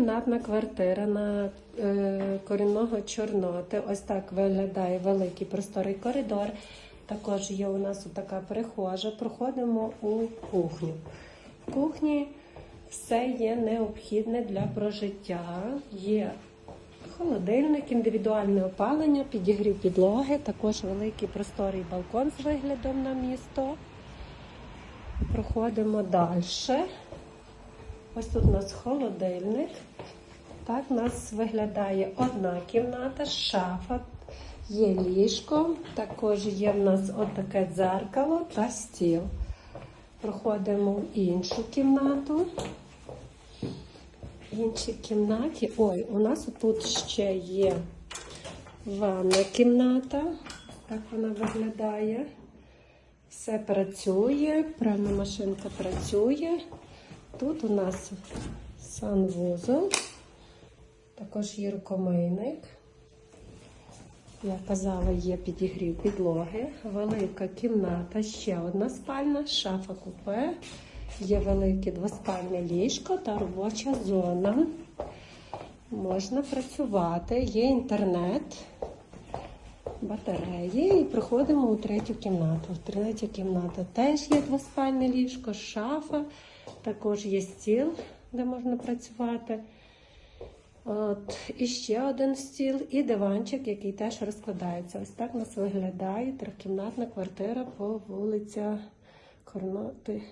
Трьохкімнатна квартира на е, корінного Чорноти. Ось так виглядає великий просторий коридор. Також є у нас така прихожа. Проходимо у кухню. В кухні все є необхідне для прожиття. Є холодильник, індивідуальне опалення, підігрів підлоги, також великий просторий балкон з виглядом на місто. Проходимо далі. Ось тут у нас холодильник. Так, у нас виглядає одна кімната, шафа, є ліжко, також є в нас отаке дзеркало та стіл. Проходимо в іншу кімнату. В іншій кімнаті. Ой, у нас тут ще є ванна кімната. Так вона виглядає. Все працює, пральна машинка працює. Тут у нас санвузол, також є рукомийник. Я казала, є підігрів підлоги, велика кімната, ще одна спальня, шафа купе, є велике двоспальне ліжко та робоча зона. Можна працювати, є інтернет, батареї і проходимо у третю кімнату. Третя кімната теж є двоспальне ліжко, шафа, також є стіл, де можна працювати. От, і ще один стіл, і диванчик, який теж розкладається. Ось так у нас виглядає трьохкімнатна квартира по вулиця Корноти.